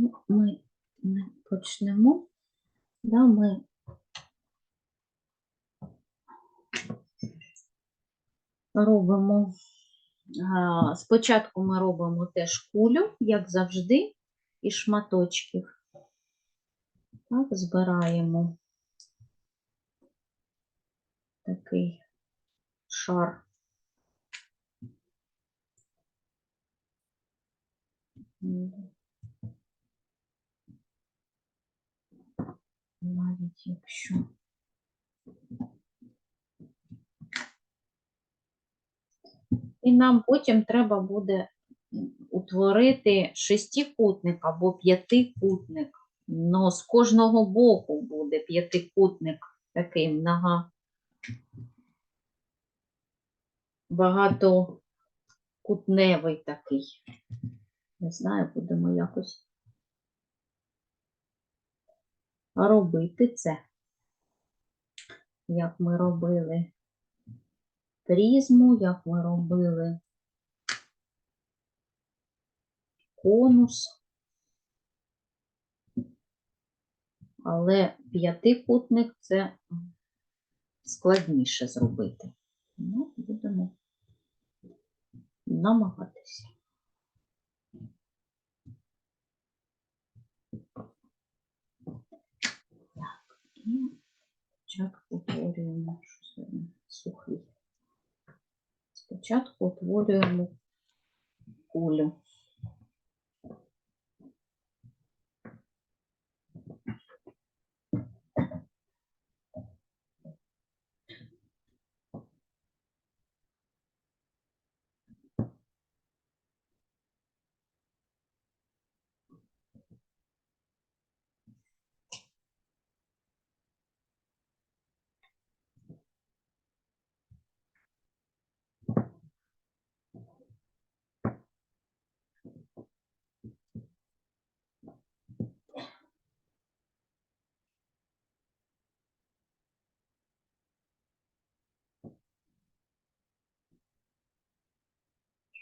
Ну, ми не почнемо. Да, ми робимо. Спочатку ми робимо теж кулю, як завжди, із шматочків. Так, збираємо такий шар. М. Навіть якщо І нам потім треба буде утворити шестикутник або п'ятикутник. Но з кожного боку буде п'ятикутник такий много багатокутневий такий. Не знаю, будемо якось робити це, як ми робили призму, як ми робили конус. Але п'ятикутник це складніше зробити. Ну, будемо намагатися. Спочатку утворюємо щось сухий. Спочатку утворюємо кулю.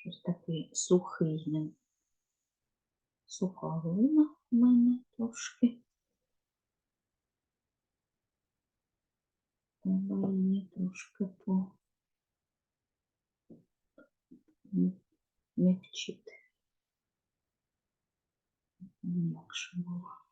Щось такий сухий. Суха глина в мене трошки. Треба її трошки по м'якчити. М'якше було.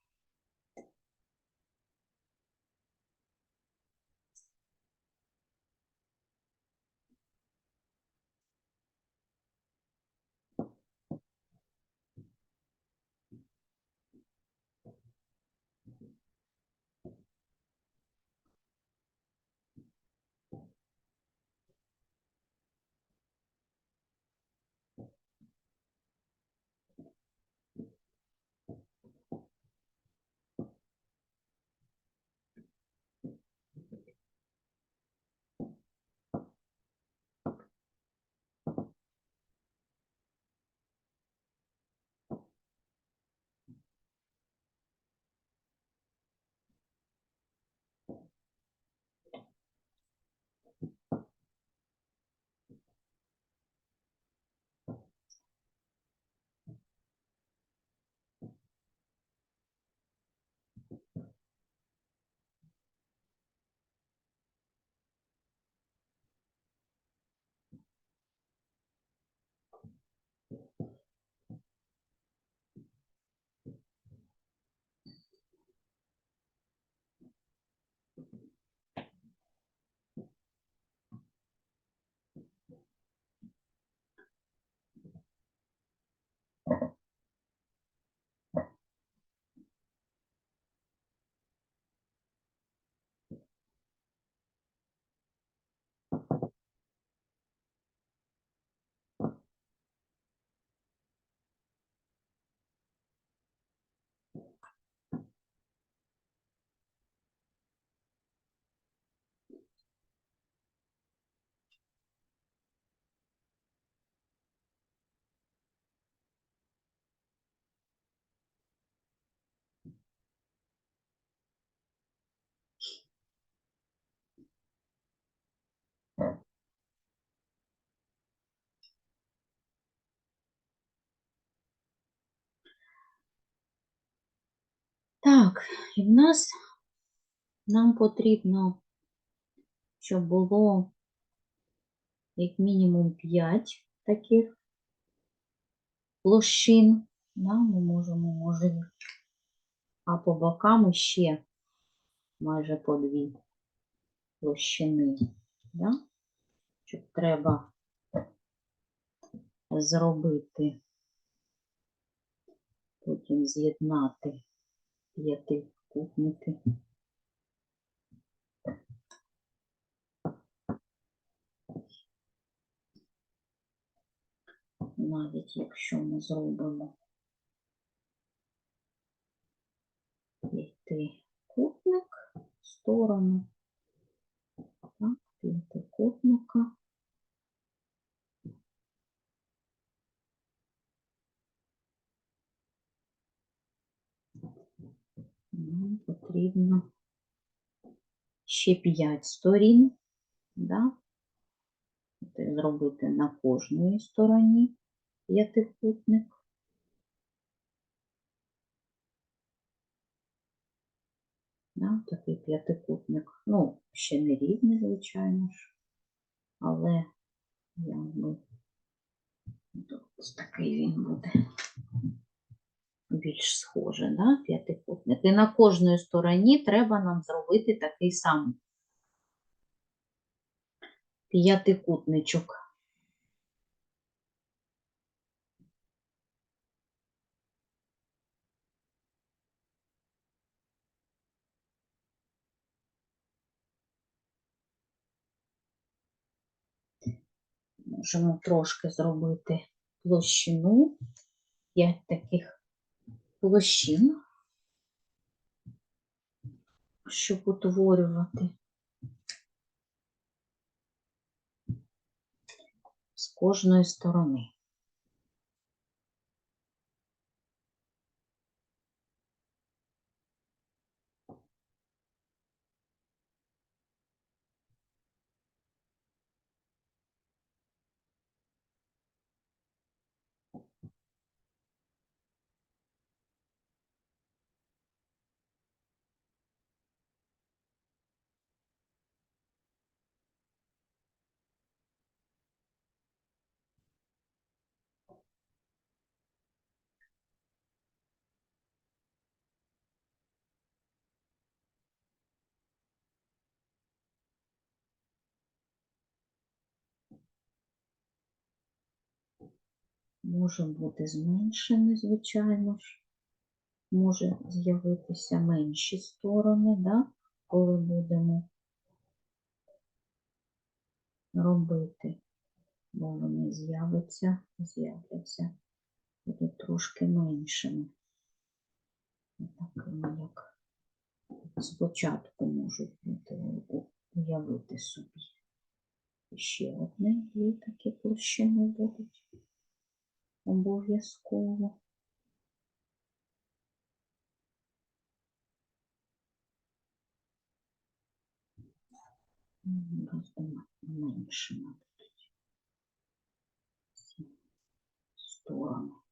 Так, і в нас нам потрібно, щоб було як мінімум 5 таких площин. Да, ми можемо, може, а по бокам ще майже по дві площини. Да? Щоб треба зробити, потім з'єднати п'ятикутники. Навіть якщо ми зробимо п'ятикутник в сторону так, п'ятикутника. Потрібно ще 5 сторін, да? Зробити на кожній стороні п'ятикутник. Да, такий п'ятикутник. Ну, ще не рівний, звичайно ж, але якби ось такий він буде більш схожий, да, п'ятикутник. І на кожній стороні треба нам зробити такий самий п'ятикутничок. Можемо трошки зробити площину, 5 таких площин, щоб утворювати з кожної сторони. Може бути зменшений, звичайно ж. Може з'явитися менші сторони, да? коли будемо робити, бо вони з'являться, з'являться, будуть трошки меншими. Такими, як спочатку можуть бути, уявити собі. Ще одне, дві площини будуть обов'язково. Менше надо сторони.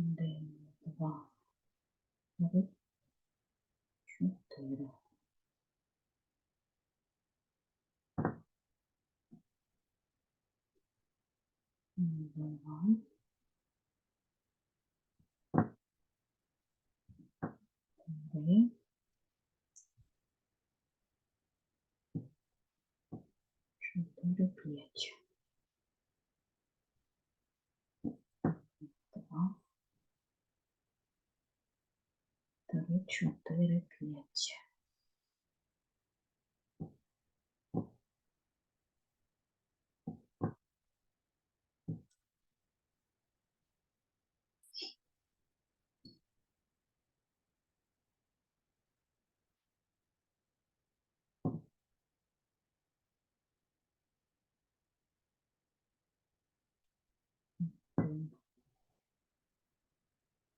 Один, два, три, чотири. Два. Три. чотири, п'ять. Один,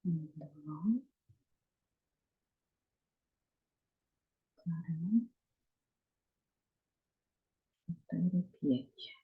два, три, чотири, п'ять.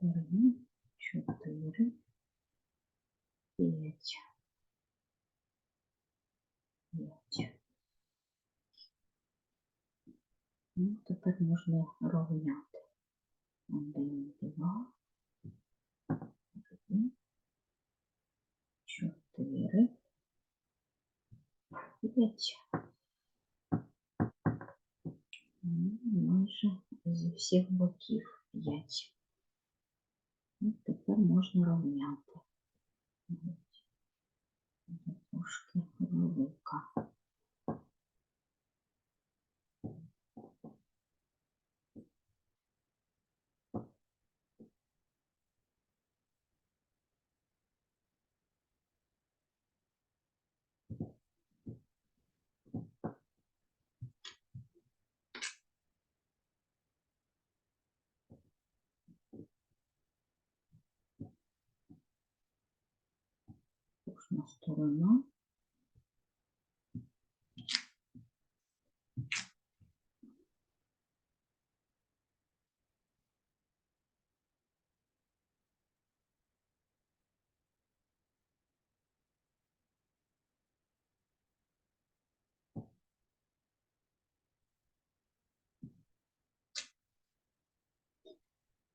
Три, чотири, п'ять. П'ять. Ну, тепер можна рівняти. Один, два, три, чотири, п'ять. Ну, майже зі всіх боків п'ять. Ну, тепер можна рівняти. Трошки велика. Сторона.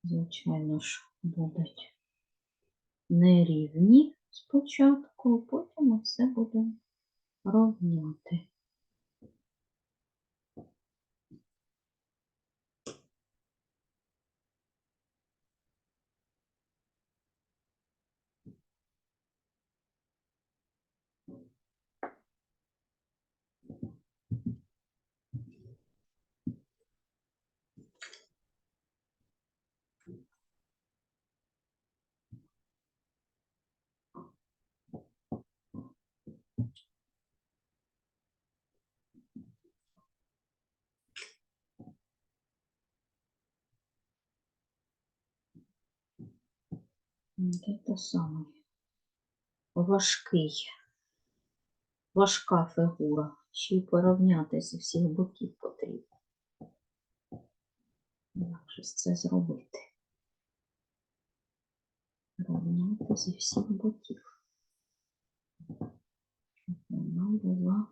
Звичайно ж, будуть нерівні спочатку, потім все буде рівняти. Це саме важкий, важка фігура. Ще й порівняти зі всіх боків потрібно. Як же це зробити? Рівняти зі всіх боків. Вона була